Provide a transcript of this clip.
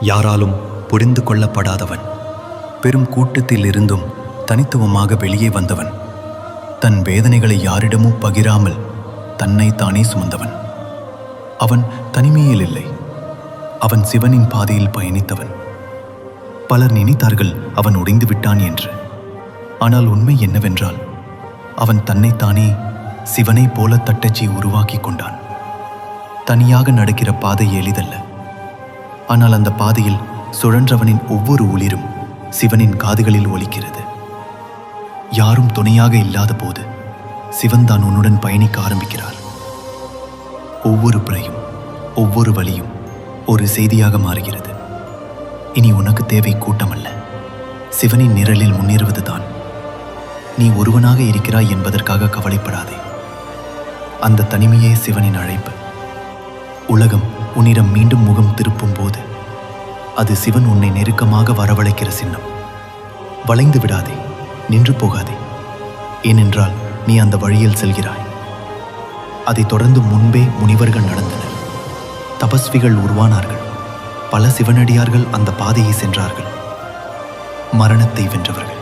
யாராலும் புரிந்து கொள்ளப்படாதவன். பெரும் கூட்டத்தில் இருந்தும் தனித்துவமாக வெளியே வந்தவன். தன் வேதனைகளை யாரிடமும் பகிராமல் தன்னை தானே சுமந்தவன். அவன் தனிமையில் இல்லை. அவன் சிவனின் பாதையில் பயணித்தவன். பலர் நினைத்தார்கள் அவன் உடைந்து விட்டான் என்று. ஆனால் உண்மை என்னவென்றால் அவன் தன்னைத்தானே சிவனைப் போல தட்டச்சி உருவாக்கி கொண்டான். தனியாக நடக்கிற பாதை எளிதல்ல. ஆனால் அந்த பாதையில் சுழன்றவனின் ஒவ்வொரு உளிரும் சிவனின் காதுகளில் ஒலிக்கிறது. யாரும் துணையாக இல்லாத போது சிவன் தான் உன்னுடன் பயணிக்க ஆரம்பிக்கிறார். ஒவ்வொரு பிழையும் ஒவ்வொரு வழியும் ஒரு செய்தியாக மாறுகிறது. இனி உனக்கு தேவை கூட்டமல்ல. சிவனின் நிரலில் முன்னேறுவதுதான். நீ ஒருவனாக இருக்கிறாய் என்பதற்காக கவலைப்படாதே. அந்த தனிமையே சிவனின் அழைப்பு. உலகம் உன்னிடம் மீண்டும் முகம் திருப்பும் போது அது சிவன் உன்னை நெருக்கமாக வரவழைக்கிற சின்னம். வளைந்து விடாதே நின்று போகாதே. ஏனென்றால் நீ அந்த வழியில் செல்கிறாய். அதைத் தொடர்ந்து முன்பே முனிவர்கள் நடந்தனர். தபஸ்விகள் உருவானார்கள். பல சிவனடியார்கள் அந்த பாதையை சென்றார்கள். மரணத்தை வென்றவர்கள்.